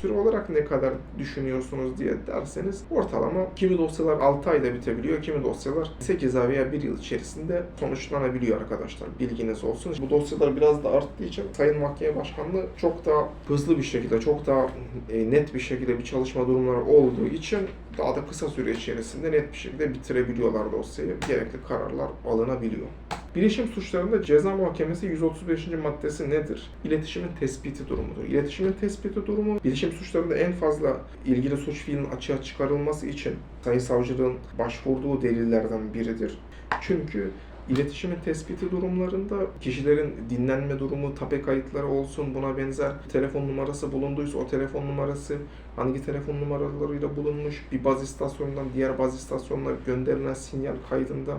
Süre olarak ne kadar düşünüyorsunuz diye derseniz ortalama kimi dosyalar 6 ayda bitebiliyor, kimi dosyalar 8 ay veya 1 yıl içerisinde sonuçlanabiliyor arkadaşlar. Bilginiz olsun. Bu dosyalar biraz da arttığı için Sayın Mahkeme Başkanlığı çok daha hızlı bir şekilde, çok daha e, net bir şekilde bir çalışma durumları olduğu için daha da kısa süre içerisinde net bir şekilde bitirebiliyorlar dosyayı. Gerekli kararlar alınabiliyor. Bilişim suçlarında ceza muhakemesi 135. maddesi nedir? İletişimin tespiti durumudur. İletişimin tespiti durumu bilişim suçlarında en fazla ilgili suç fiilinin açığa çıkarılması için Sayın Savcılığın başvurduğu delillerden biridir. Çünkü İletişimin tespiti durumlarında kişilerin dinlenme durumu, tape kayıtları olsun buna benzer telefon numarası bulunduysa o telefon numarası hangi telefon numaralarıyla bulunmuş, bir baz istasyonundan diğer baz istasyonuna gönderilen sinyal kaydında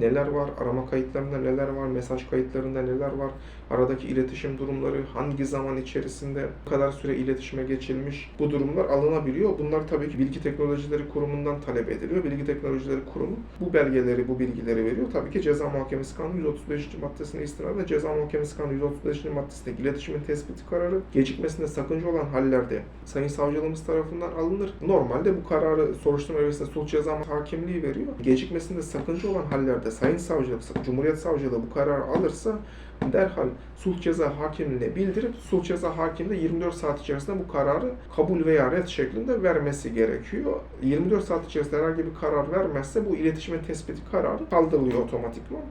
neler var, arama kayıtlarında neler var, mesaj kayıtlarında neler var, aradaki iletişim durumları hangi zaman içerisinde ne kadar süre iletişime geçilmiş bu durumlar alınabiliyor. Bunlar tabii ki Bilgi Teknolojileri Kurumu'ndan talep ediliyor. Bilgi Teknolojileri Kurumu bu belgeleri, bu bilgileri veriyor. Tabii ki Ceza Muhakemesi Kanunu 135. maddesine istinaden Ceza Muhakemesi Kanunu 135. maddesindeki iletişimin tespiti kararı gecikmesinde sakınca olan hallerde Sayın Savcılığımız tarafından alınır. Normalde bu kararı soruşturma üyesine sulh ceza hakimliği veriyor. Gecikmesinde sakınca olan hallerde Sayın Savcılık, Cumhuriyet Savcılığı bu kararı alırsa derhal sulh ceza hakimliğine bildirip sulh ceza hakimliği 24 saat içerisinde bu kararı kabul veya red şeklinde vermesi gerekiyor. 24 saat içerisinde herhangi bir karar vermezse bu iletişimin tespiti kararı kaldırılıyor otomatikman.